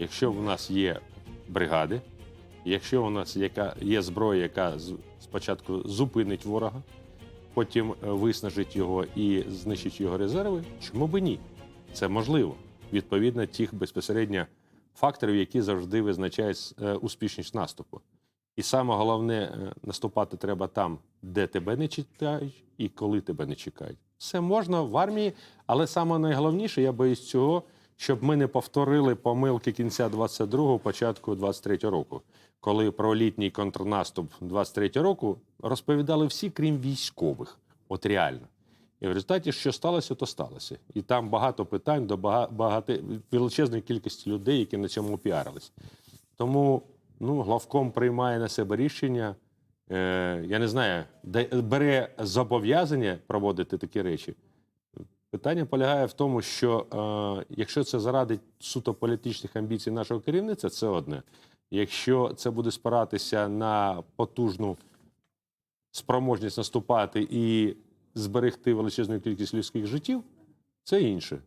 Якщо в нас є бригади, якщо у нас яка, є зброя, яка спочатку зупинить ворога, потім е, виснажить його і знищить його резерви, чому би ні? Це можливо. Відповідно тих безпосередньо факторів, які завжди визначають е, успішність наступу. І саме головне, е, наступати треба там, де тебе не чекають, і коли тебе не чекають. Все можна в армії, але саме найголовніше, я боюсь цього, щоб ми не повторили помилки кінця 22-го, початку 23-го року, коли про літній контрнаступ 23-го року розповідали всі, крім військових. От реально. І в результаті, що сталося, то сталося. І там багато питань до бага- багати, величезної кількості людей, які на цьому піарились. Тому ну, главком приймає на себе рішення. Е, я не знаю, де, бере зобов'язання проводити такі речі. Питання полягає в тому, що е, якщо це заради суто політичних амбіцій нашого керівництва, це одне. Якщо це буде спиратися на потужну спроможність наступати і зберегти величезну кількість людських життів, це інше.